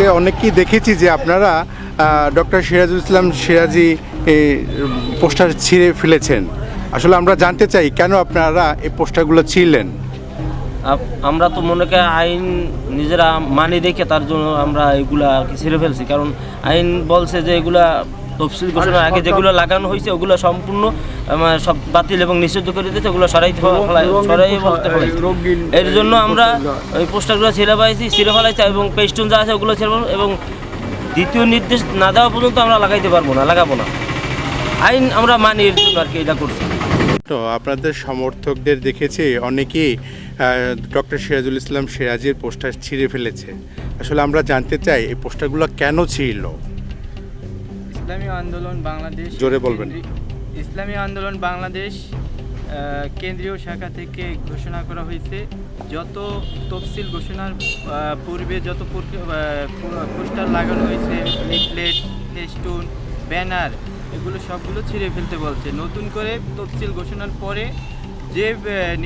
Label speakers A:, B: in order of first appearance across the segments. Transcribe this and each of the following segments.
A: আজকে অনেককেই দেখেছি যে আপনারা ডক্টর সিরাজুল ইসলাম সিরাজি পোস্টার ছিঁড়ে ফেলেছেন। আসলে আমরা জানতে চাই, কেন আপনারা এই পোস্টারগুলো ছিঁড়লেন?
B: আমরা তো মনে করি আইন নিজেরা মানি দেখে তার জন্য আমরা এগুলা ছিঁড়ে ফেলছি। কারণ আইন বলছে যে এগুলা তফসিল ঘোষণার আগে যেগুলো লাগানো হয়েছে ওগুলো সম্পূর্ণ সব বাতিল এবং নিষিদ্ধ করে দিতে ওগুলো সরাইতে ফেলা- সরাই বলতে পারি এর জন্য আমরা ওই পোস্টারগুলো ছেড়ে পাইছি ছিঁড়ে ফেলাইছি এবং পেস্টুন যা আছে ওগুলো ছেড়ে এবং দ্বিতীয় নির্দেশ না দেওয়া পর্যন্ত আমরা লাগাইতে পারব না লাগাবো না। আইন আমরা মানি এর জন্য আর কি এটা করছি।
A: তো আপনাদের সমর্থকদের দেখেছি অনেকেই ডক্টর সিরাজুল ইসলাম সিরাজির পোস্টার ছিঁড়ে ফেলেছে। আসলে আমরা জানতে চাই এই পোস্টারগুলো কেন ছিঁড়ল?
C: ইসলামী আন্দোলন বাংলাদেশ
A: জোরে বলবেন।
C: ইসলামী আন্দোলন বাংলাদেশ কেন্দ্রীয় শাখা থেকে ঘোষণা করা হয়েছে যত তফসিল ঘোষণার পূর্বে যত পোস্টার লাগানো হয়েছে লিফলেট ফেস্টুন ব্যানার এগুলো সবগুলো ছিঁড়ে ফেলতে বলছে নতুন করে তফসিল ঘোষণার পরে যে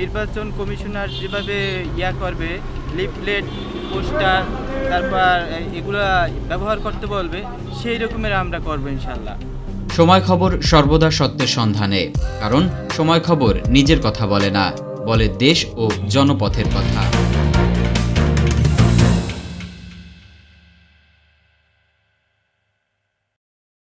C: নির্বাচন কমিশনার যেভাবে ইয়া করবে লিফলেট পোস্টার তারপর এগুলো ব্যবহার করতে বলবে, সেই রকমের আমরা করব ইনশাল্লাহ
D: সময় খবর সর্বদা সত্যের সন্ধানে, কারণ সময় খবর নিজের কথা বলে না, বলে দেশ ও জনপথের কথা।